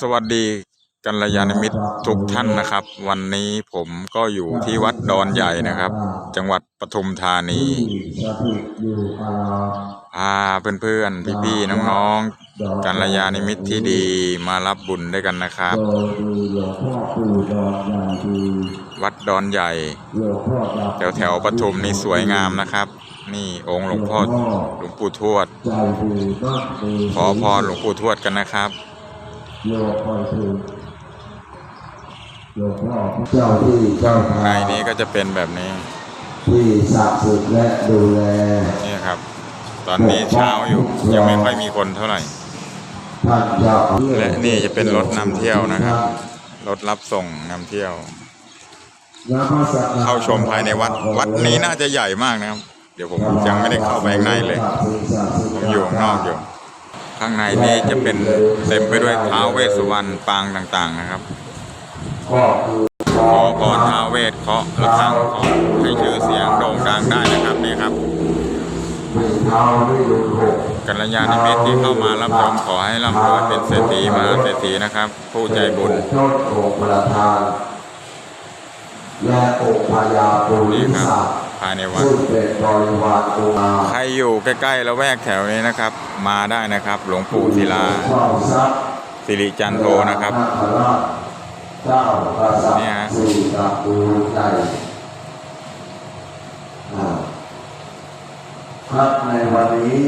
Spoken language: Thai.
สวัสดีกัลยาณมิตรทุกท่านนะครับ วันนี้ผมก็อยู่ที่วัดดอนใหญ่นะครับ จังหวัดปทุมธานีพาเพื่อนๆพี่ๆน้องๆกัลยาณมิตรที่ดีมารับบุญด้วยกันนะครับ วัดดอนใหญ่ แถวแถวๆปทุมนี่สวยงามนะครับ นี่องค์หลวงพ่อหลวงปู่ทวด ขอพรหลวงปู่ทวดกันนะครับ โยมคอยถึงหลวงพ่อเจ้าที่เจ้าข้างทางในนี้ก็จะเป็นแบบนี้ ที่ศักดิ์สิทธิ์และดูแลนี่ครับ ตอนนี้เช้าอยู่ยังไม่ค่อยมีคนเท่าไหร่ท่านเจ้าอาวาสและนี่จะเป็นรถนำเที่ยวนะครับ รถรับส่งนำเที่ยวน้ำพระสักการะเข้าชมภายในวัด วัดนี้น่าจะใหญ่มากนะครับ เดี๋ยวผมยังไม่ได้เข้าไปข้างในเลย ผมอยู่ข้างนอกอยู่ ข้างในนี้จะเป็นเต็มไปด้วยท้าวเวสสุวรรณปางต่างๆนะครับก็คือขอพรท้าวเวสเคาะระฆังเคาะให้ชื่อเสียงโด่งดังได้นะครับนี่ครับกัลยาณมิตรที่เข้ามารับชมขอให้ร่ำรวยเป็นเศรษฐีมหาเศรษฐีนะครับ ผู้ใจบุญต้นองค์ประธานและองค์พญาปุริสา ภายในวัดซึ่งเป็นบริวารองค์อาใครอยู่ใกล้ๆละแวกแถวนี้นะครับ มาได้นะครับ หลวงปู่ศิลาเฝ้าทรัพย์สิริจันโทนะครับนาคราชเจ้ากษัตริเนี่ยฮะย์สี่ตระกูลใหญ่อ่าครับในวันนี้